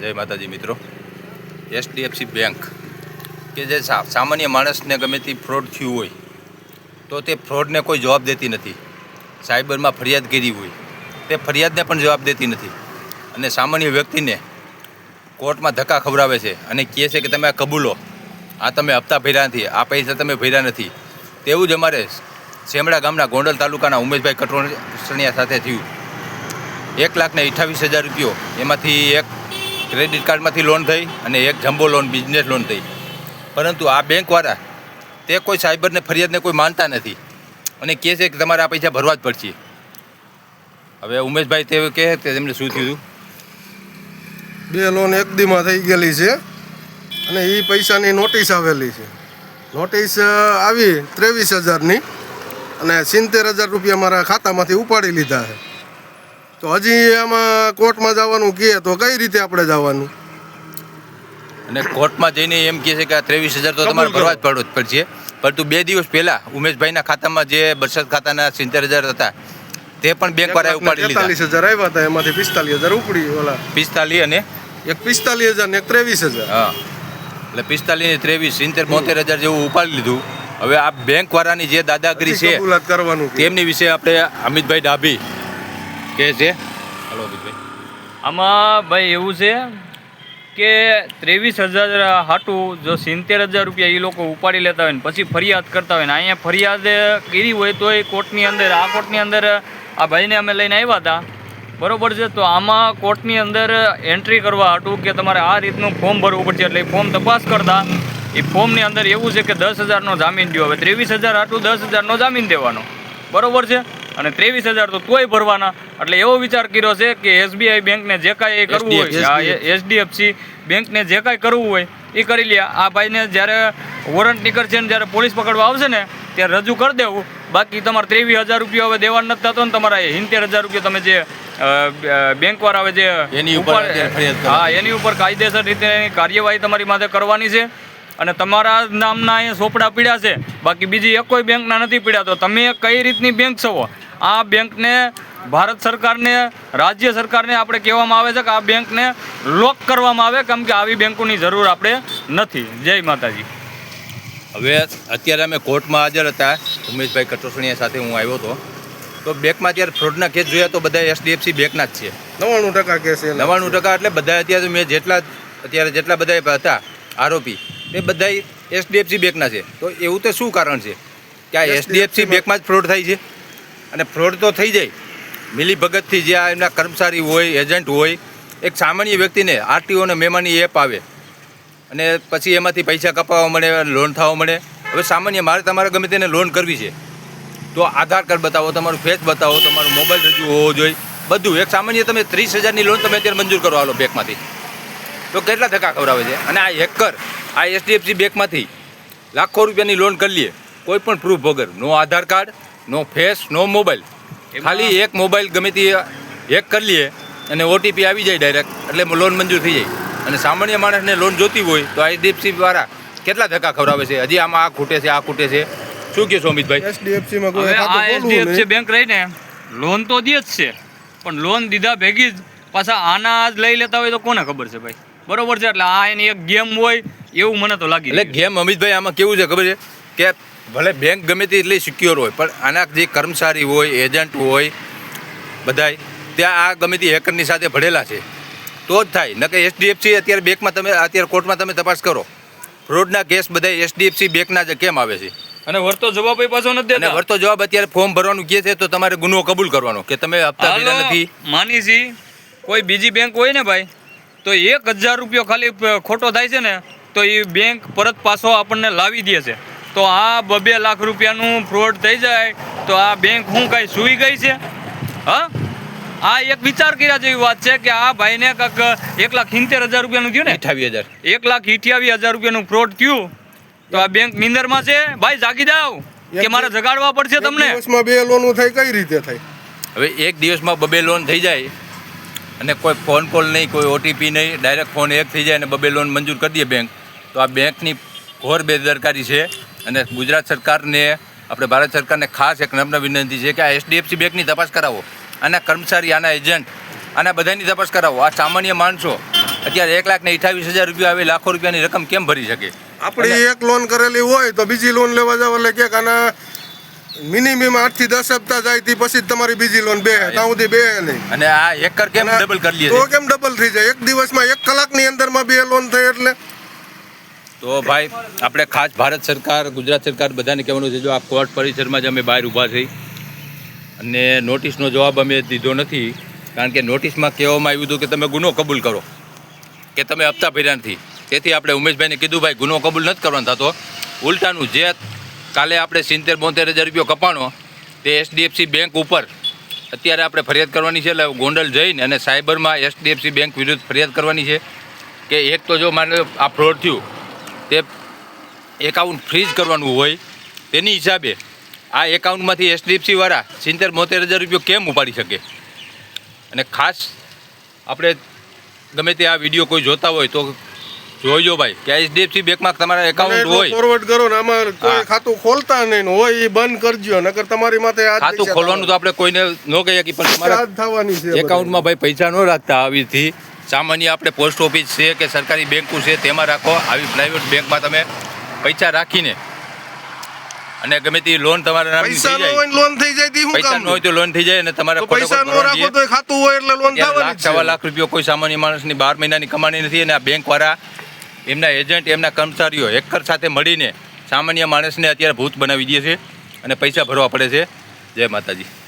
જય માતાજી મિત્રો. એચડીએફસી બેંક કે જે સામાન્ય માણસને ગમે તે ફ્રોડ થયું હોય, તો તે ફ્રોડને કોઈ જવાબ દેતી નથી. સાયબરમાં ફરિયાદ કરી હોય, તે ફરિયાદને પણ જવાબ દેતી નથી. અને સામાન્ય વ્યક્તિને કોર્ટમાં ધક્કા ખવડાવે છે અને કહે છે કે તમે આ કબૂલો, આ તમે હપ્તા ભર્યા નથી, આ પૈસા તમે ભર્યા નથી. તેવું જ અમારે શેમડા ગામના ગોંડલ તાલુકાના ઉમેશભાઈ કટોસણિયા સાથે થયું. એક લાખને અઠ્ઠાવીસ હજાર રૂપિયો, એમાંથી એક ક્રેડિટ કાર્ડમાંથી લોન થઈ અને એક જમ્બો લોન બિઝનેસ લોન થઈ. પરંતુ આ બેંકવાળા, તે કોઈ સાયબરને ફરિયાદને કોઈ માનતા નથી અને કહે છે કે તમારે આ પૈસા ભરવા જ પડશે. હવે ઉમેશભાઈ તે કહે કે તેમને શું થયું? બે લોન એક દીમાં થઈ ગયેલી છે અને એ પૈસાની નોટિસ આવેલી છે. નોટિસ આવી ત્રેવીસ હજારની અને સિત્તેર હજાર રૂપિયા મારા ખાતામાંથી ઉપાડી લીધા છે. તો હજી આમાં કોર્ટમાં જવાનું કહે તો કઈ રીતે આપણે જવાનું? અને કોર્ટમાં જઈને એમ કહે છે કે આ ત્રેવીસ હજાર તો તમારે. ભરવા જ પડો- પડશે. પરંતુ બે દિવસ પહેલાં ઉમેશભાઈના ખાતામાં જે બચત ખાતાના સિત્તેર હજાર હતા તે પણ બેંક વાળા ઉપાડી લીધા. તેતાલીસ હજાર આવ્યા હતા એમાંથી પિસ્તાલીસ હજાર ઉપડી ઓલા. પિસ્તાલીસ અને? એક પિસ્તાલીસ હજાર ને એક ત્રેવીસ હજાર. હા. એટલે પિસ્તાલીસ ને ત્રેવીસ સિત્તેર બોતેર હજાર જેવું ઉપાડી લીધું. હવે આ બેંક વાળાની જે દાદાગીરી છે કરવાનું તેમની વિશે આપણે અમિતભાઈ ડાભી કહે છે? હલો આમાં ભાઈ એવું છે કે ત્રેવીસ હજાર હાટું જો સિત્તેર હજાર રૂપિયા એ લોકો ઉપાડી લેતા હોય ને પછી ફરિયાદ કરતા હોય ને અહીંયા ફરિયાદ કરી હોય તો એ કોર્ટની અંદર આ કોર્ટની અંદર આ ભાઈને અમે લઈને આવ્યા હતા. બરોબર છે? તો આમાં કોર્ટની અંદર એન્ટ્રી કરવા હતું કે તમારે આ રીતનું ફોર્મ ભરવું પડશે એટલે એ ફોર્મ તપાસ કરતા. એ ફોર્મની અંદર એવું છે કે દસ હજારનો જામીન દો હવે ત્રેવીસ હજાર હાટું દસ હજારનો જામીન દેવાનો. બરોબર છે? અને ત્રેવીસ હજાર તો તોય ભરવાના. એટલે એવો વિચાર કર્યો છે કે એસબીઆઈ બેંકને જે કાંઈ કરવું હોય એચડીએફસી બેંકને જે કાંઈ કરવું હોય એ કરી લે. આ ભાઈને જ્યારે વોરંટ નીકળશે ને જ્યારે પોલીસ પકડવા આવશે ને ત્યારે રજૂ કરી દેવું. બાકી તમારે ત્રેવીસ હજાર રૂપિયા હવે દેવા નથી થતો ને તમારા સિત્તેર હજાર રૂપિયા તમે જે બેંકવાળા આવે જે એની ઉપર. હા એની ઉપર કાયદેસર રીતે એની કાર્યવાહી તમારી માથે કરવાની છે. અને તમારા નામના અહીંયા સોપડા પીડ્યા છે. બાકી બીજી એક કોઈ બેંકના નથી પીડ્યા. તો તમે કઈ રીતની બેંક છો? આ બેંકને ભારત સરકારને રાજ્ય સરકારને આપણે કહેવામાં આવે છે કે આ બેંકને લોક કરવામાં આવે કેમ કે આવી બેંકોની જરૂર આપણે નથી. જય માતાજી. હવે અત્યારે અમે કોર્ટમાં હાજર હતા. ઉમેશભાઈ કટોસણીયા સાથે હું આવ્યો હતો. તો બેંકમાં અત્યારે ફ્રોડના કેસ જોયા તો બધા એચડીએફસી બેંકના જ છે. નવ્વાણું ટકા કેસ એના. નવ્વાણું ટકા એટલે બધા અત્યારે મેં જેટલા અત્યારે જેટલા બધા હતા આરોપી એ બધા એચડીએફસી બેંકના છે. તો એવું તો શું કારણ છે? કે આ એચડીએફસી બેંકમાં જ ફ્રોડ થાય છે? અને ફ્રોડ તો થઈ જાય. મિલી ભગતથી જે આ એમના કર્મચારી હોય, એજન્ટ હોય, એક સામાન્ય વ્યક્તિને આરટીઓ અને મેમાની એપ આવે. અને પછી એમાંથી પૈસા કપાવવા મળે, લોન થવા મળે. હવે સામાન્ય મારે તમારે ગમે તેને લોન કરવી છે. તો આધાર કાર્ડ બતાવો, તમારું ફેસ બતાવો, તમારો મોબાઈલ રજૂ હોવો જોઈએ. બધું. એક સામાન્ય તમે ત્રીસ હજારની લોન તમે અત્યારે મંજૂર કરો આલો બેંકમાંથી. તો કેટલા ધક્કા ખવડાવે છે? અને આ હેકર, આ એચડીએફસી બેંકમાંથી લાખો રૂપિયાની લોન કરી લે. કોઈ પણ પ્રૂફ વગર. No Aadhaar card no face no mobile. ખાલી એક મોબાઈલ ગમે તે હેક કરી લઈએ અને ઓટીપી આવી જાય ડાયરેક્ટ એટલે લોન મંજૂર થઈ જાય. અને સામાન્ય માણસને લોન જોતી હોય તો આઈડીએફસી દ્વારા કેટલા ધક્કા ખવડાવે છે? હજી આમાં આ ખૂટે છે આ ખૂટે છે. શું કહેશો અમિતભાઈ? HDFC કોઈ આ બેંક રહીને લોન તો દે જ છે પણ લોન દીધા ભેગી જ પાછા આના જ લઈ લેતા હોય તો કોને ખબર છે ભાઈ? બરોબર છે એટલે આ એની એક ગેમ હોય એવું મને તો લાગી એટલે ગેમ અમિતભાઈ આમાં કેવું છે ખબર છે? કે ભલે બેંક ગમે તે એટલી સિક્યોર હોય પણ આના જે કર્મચારી હોય એજન્ટ હોય બધાય ત્યાં આ ગમે તે હેકરની સાથે ભળેલા છે. તો જ થાય. ન કે એચડીએફસી અત્યારે બેંકમાં તમે અત્યારે કોર્ટમાં તમે તપાસ કરો. ફ્રોડના કેસ બધા એચડીએફસી બેંકના જ કેમ આવે છે? અને વળતો જવાબ પાછો નથી દેતા. વળતો જવાબ અત્યારે ફોર્મ ભરવાનું કહે છે તો તમારે ગુનો કબૂલ કરવાનો કે તમે હપ્તા ભર્યા નથી? માનીજી કોઈ બીજી બેંક હોય ને ભાઈ તો એક હજાર રૂપિયો ખાલી ખોટો થાય છે ને તો એ બેંક પરત પાછો આપણને લાવી દે છે. તો આ બબે લાખ રૂપિયાનું ફ્રોડ થઈ જાય તો આ બેંક શું કાંઈ સુઈ ગઈ છે? હા? આ એક વિચાર કર્યા જેવી વાત છે કે આ ભાઈને કાંક એક લાખ સિત્તેર હજાર રૂપિયાનું થયું ને? અઠાવીસ હજાર. એક લાખ અઠ્યાવીસ હજાર રૂપિયાનું ફ્રોડ થયું. તો આ બેંક નિંદરમાં છે? ભાઈ જાગી જાઓ કે મારે જગાડવા પડશે તમને. દિવસમાં બે લોન થાય કઈ રીતે થાય? હવે એક દિવસમાં બબે લોન થઈ જાય અને કોઈ ફોન કોલ નહીં કોઈ ઓટીપી નહીં ડાયરેક્ટ ફોન એક થઈ જાય અને બબે લોન મંજૂર કરી દે બેંક તો આ બેંકની ઘોર બેદરકારી છે. અને ગુજરાત સરકારને આપણે ભારત સરકારને ખાસ એક નમ્ર વિનંતી છે કે આ એચડીએફસી બેંકની તપાસ કરાવો આના કર્મચારી આના એજન્ટ આના બધાની તપાસ કરાવો. આ સામાન્ય માણસો અત્યારે એક લાખ ને અઠાવીસ હજાર રૂપિયા આવે લાખો રૂપિયાની રકમ કેમ ભરી શકે? આપણે એક લોન કરેલી હોય તો બીજી લોન લેવા જાવ એટલે કે આના મિનિમમ આઠથી દસ હપ્તા જાય થી પછી તમારી બીજી લોન બે ત્યાં સુધી બે નહીં. અને આ એકર કેમ ડબલ કરી લે તો કેમ ડબલ થઈ જાય? એક દિવસમાં એક કલાકની અંદરમાં બે લોન થઈ એટલે તો ભાઈ, આપણે ખાસ ભારત સરકાર, ગુજરાત સરકાર બધાને કહેવાનું છે, જો આ કોર્ટ પરિસરમાં જ અમે બહાર ઊભા થઈ અને નોટિસનો જવાબ અમે દીધો નથી, કારણ કે નોટિસમાં કહેવામાં આવ્યું હતું કે તમે ગુનો કબૂલ કરો, કે તમે હપ્તા ભર્યા નથી. તેથી આપણે ઉમેશભાઈને કીધું, ભાઈ, ગુનો કબૂલ નથી કરવાનો થતો. ઉલટાનું જે કાલે આપણે સિત્તેર બોતેર હજાર રૂપિયો કપાણો, તે એચડીએફસી બેંક ઉપર અત્યારે આપણે ફરિયાદ કરવાની છે, એટલે ગોંડલ જઈને અને સાયબરમાં એચડીએફસી બેંક વિરુદ્ધ ફરિયાદ કરવાની છે, કે એક તો જો મારે આ ફ્રોડ થયું તે એકાઉન્ટ ફ્રીઝ કરવાનું હોય તેની હિસાબે આ એકાઉન્ટમાંથી એચડીએફસી વાળા સિત્તેર બોતેર હજાર રૂપિયો કેમ ઉપાડી શકે? અને ખાસ આપણે ગમે તે આ વીડિયો કોઈ જોતા હોય તો જોઈજો ભાઈ કે એચડીએફસી બેંકમાં તમારા એકાઉન્ટ હોય. ફોરવર્ડ કરો ને આમાં કોઈ ખાતું ખોલતા નહીં હોય એ બંધ કરજો નકર તમારી માથે ખાતું ખોલવાનું તો આપણે કોઈને ન કહીએ કે પણ તમારા એકાઉન્ટમાં ભાઈ પૈસા ન રાખતા આવીથી સામાન્ય આપણે પોસ્ટ ઓફિસ છે કે સરકારી બેંકો છે તેમાં રાખો. આવી પ્રાઇવેટ બેંકમાં તમે પૈસા રાખીને અને ગમે તે લોન તમારા નામની પૈસા ન હોય લોન થઈ જાય તે શું પૈસા ન હોય તો લોન થઈ જાય અને તમારા પૈસા ન રાખો તો ખાતું હોય એટલે લોન થવાની જ સવા લાખ રૂપિયો કોઈ સામાન્ય માણસની બાર મહિનાની કમાણી નથી અને આ બેંકવાળા એમના એજન્ટ એમના કર્મચારીઓ એકર સાથે મળીને સામાન્ય માણસને અત્યારે ભૂત બનાવી દે છે અને પૈસા ભરવા પડે છે. જય માતાજી.